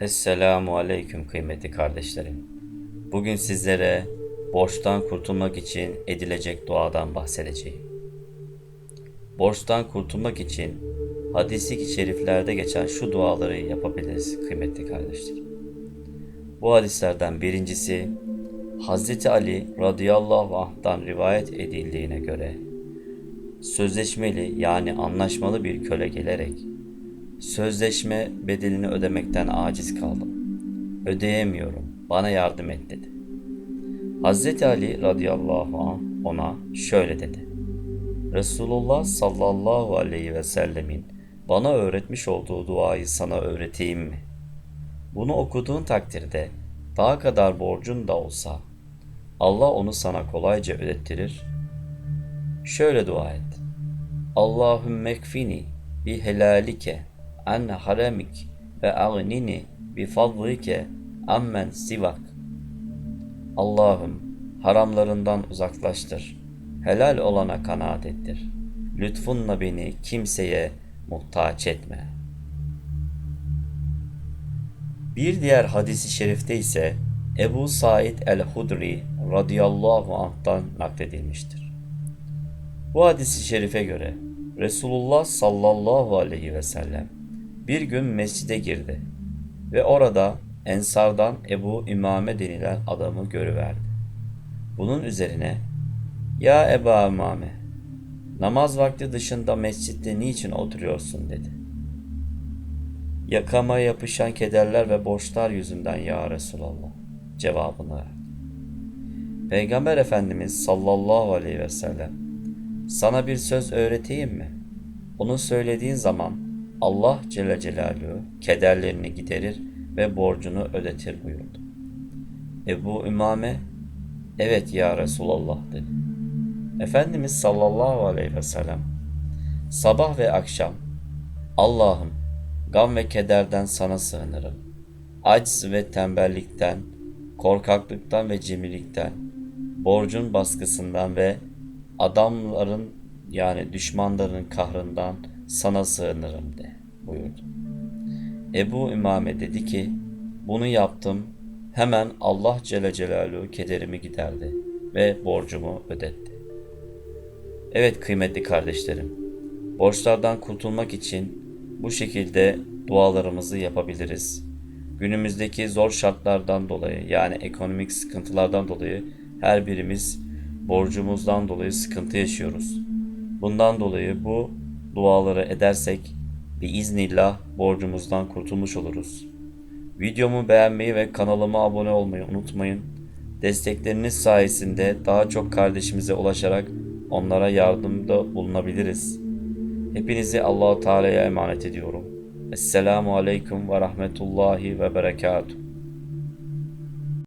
Esselamu Aleyküm kıymetli kardeşlerim. Bugün sizlere borçtan kurtulmak için edilecek duadan bahsedeceğim. Borçtan kurtulmak için hadisi şeriflerde geçen şu duaları yapabiliriz kıymetli kardeşlerim. Bu hadislerden birincisi Hazreti Ali radıyallahu anh'tan rivayet edildiğine göre sözleşmeli yani anlaşmalı bir köle gelerek Sözleşme bedelini ödemekten aciz kaldım. Ödeyemiyorum. Bana yardım et dedi. Hazreti Ali radıyallahu anh ona şöyle dedi. Resulullah sallallahu aleyhi ve sellemin bana öğretmiş olduğu duayı sana öğreteyim mi? Bunu okuduğun takdirde daha kadar borcun da olsa Allah onu sana kolayca ödettirir. Şöyle dua et. Allahümme ekfini bi helalike an haramik ve agnini bi fadlike ammen sivak. Allah'ım haramlarından uzaklaştır. Helal olana kanaat ettir. Lütfunla beni kimseye muhtaç etme. Bir diğer hadisi şerifte ise Ebu Said el-Hudri radıyallahu anh'tan nakledilmiştir. Bu hadisi şerife göre Resulullah sallallahu aleyhi ve sellem bir gün mescide girdi ve orada Ensardan Ebu İmame denilen adamı görüverdi. Bunun üzerine Ya Ebu İmame namaz vakti dışında mescitte niçin oturuyorsun dedi. Yakama yapışan kederler ve borçlar yüzünden ya Resulallah cevabını verdi. Peygamber Efendimiz sallallahu aleyhi ve sellem sana bir söz öğreteyim mi? Onu söylediğin zaman Allah Celle Celaluhu kederlerini giderir ve borcunu ödetir buyurdu. Ebu Ümame evet ya Resulallah dedi. Efendimiz sallallahu aleyhi ve sellem sabah ve akşam Allah'ım gam ve kederden sana sığınırım. Aciz ve tembellikten, korkaklıktan ve cimrilikten, borcun baskısından ve adamların yani düşmanların kahrından sana sığınırım de buyurdu. Ebu İmame dedi ki bunu yaptım hemen Allah Celle Celaluhu kederimi giderdi ve borcumu ödetti. Evet kıymetli kardeşlerim borçlardan kurtulmak için bu şekilde dualarımızı yapabiliriz. Günümüzdeki zor şartlardan dolayı yani ekonomik sıkıntılardan dolayı her birimiz borcumuzdan dolayı sıkıntı yaşıyoruz. Bundan dolayı bu duaları edersek biiznillah borcumuzdan kurtulmuş oluruz. Videomu beğenmeyi ve kanalıma abone olmayı unutmayın. Destekleriniz sayesinde daha çok kardeşimize ulaşarak onlara yardımda bulunabiliriz. Hepinizi Allahu Teala'ya emanet ediyorum. Esselamu Aleyküm ve Rahmetullahi ve Berekatuhu.